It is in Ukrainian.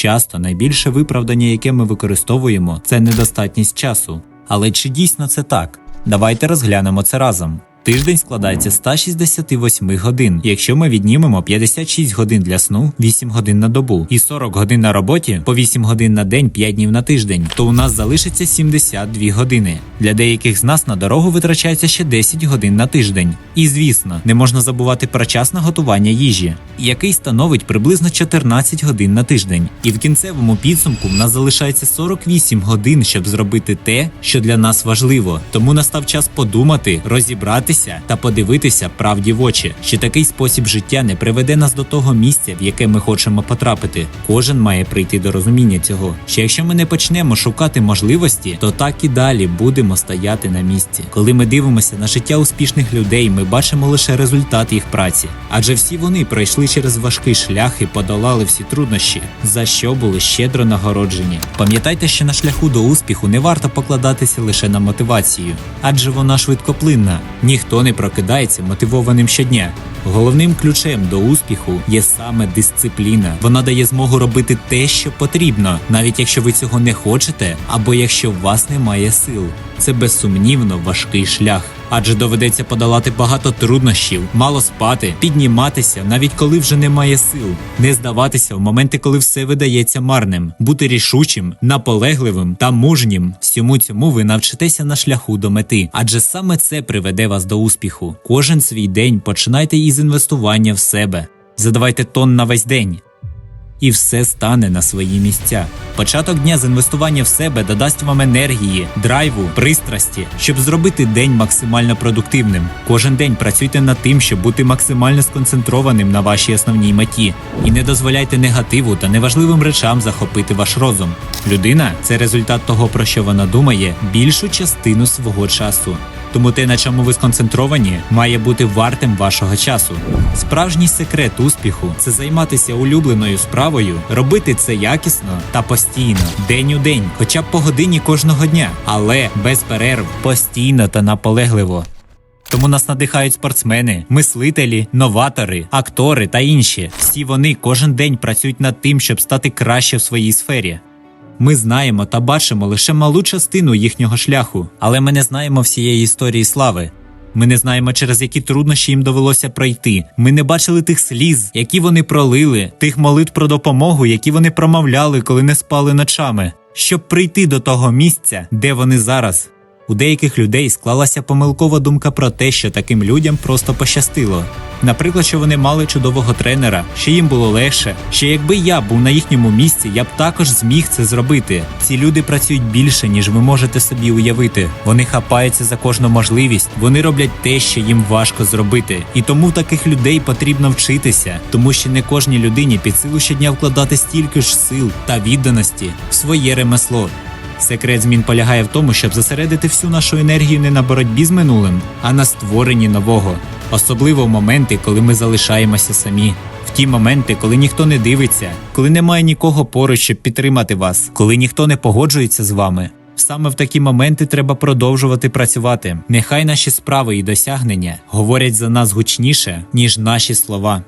Часто найбільше виправдання, яке ми використовуємо, це недостатність часу. Але чи дійсно це так? Давайте розглянемо це разом. Тиждень складається з 168 годин. Якщо ми віднімемо 56 годин для сну, 8 годин на добу, і 40 годин на роботі, по 8 годин на день, 5 днів на тиждень, то у нас залишиться 72 години. Для деяких з нас на дорогу витрачається ще 10 годин на тиждень. І звісно, не можна забувати про час на готування їжі, який становить приблизно 14 годин на тиждень. І в кінцевому підсумку в нас залишається 48 годин, щоб зробити те, що для нас важливо. Тому настав час подумати, розібратися та подивитися правді в очі, чи такий спосіб життя не приведе нас до того місця, в яке ми хочемо потрапити. Кожен має прийти до розуміння цього. Що якщо ми не почнемо шукати можливості, то так і далі будемо стояти на місці. Коли ми дивимося на життя успішних людей, ми бачимо лише результат їх праці, адже всі вони пройшли через важкий шлях і подолали всі труднощі, за що були щедро нагороджені. Пам'ятайте, що на шляху до успіху не варто покладатися лише на мотивацію, адже вона швидкоплинна. Ніхто не прокидається мотивованим щодня. Головним ключем до успіху є саме дисципліна. Вона дає змогу робити те, що потрібно, навіть якщо ви цього не хочете, або якщо у вас немає сил. Це безсумнівно важкий шлях. Адже доведеться подолати багато труднощів, мало спати, підніматися, навіть коли вже немає сил, не здаватися в моменти, коли все видається марним, бути рішучим, наполегливим та мужнім. Всьому цьому ви навчитеся на шляху до мети, адже саме це приведе вас до успіху. Кожен свій день починайте із інвестування в себе. Задавайте тон на весь день і все стане на свої місця. Початок дня з інвестування в себе додасть вам енергії, драйву, пристрасті, щоб зробити день максимально продуктивним. Кожен день працюйте над тим, щоб бути максимально сконцентрованим на вашій основній меті, і не дозволяйте негативу та неважливим речам захопити ваш розум. Людина це результат того, про що вона думає більшу частину свого часу. Тому те, на чому ви сконцентровані, має бути вартим вашого часу. Справжній секрет успіху це займатися улюбленою справою, робити це якісно та постійно, день у день, хоча б по годині кожного дня, але без перерв, постійно та наполегливо. Тому нас надихають спортсмени, мислителі, новатори, актори та інші. Всі вони кожен день працюють над тим, щоб стати краще в своїй сфері. Ми знаємо та бачимо лише малу частину їхнього шляху, але ми не знаємо всієї історії слави. Ми не знаємо, через які труднощі їм довелося пройти. Ми не бачили тих сліз, які вони пролили, тих молитв про допомогу, які вони промовляли, коли не спали ночами, щоб прийти до того місця, де вони зараз. У деяких людей склалася помилкова думка про те, що таким людям просто пощастило. Наприклад, що вони мали чудового тренера, що їм було легше, що якби я був на їхньому місці, я б також зміг це зробити. Ці люди працюють більше, ніж ви можете собі уявити. Вони хапаються за кожну можливість, вони роблять те, що їм важко зробити. І тому таких людей потрібно вчитися, тому що не кожній людині під силу щодня вкладати стільки ж сил та відданості в своє ремесло. Секрет змін полягає в тому, щоб зосередити всю нашу енергію не на боротьбі з минулим, а на створенні нового, особливо в моменти, коли ми залишаємося самі. В ті моменти, коли ніхто не дивиться, коли немає нікого поруч, щоб підтримати вас, коли ніхто не погоджується з вами. Саме в такі моменти треба продовжувати працювати. Нехай наші справи і досягнення говорять за нас гучніше, ніж наші слова.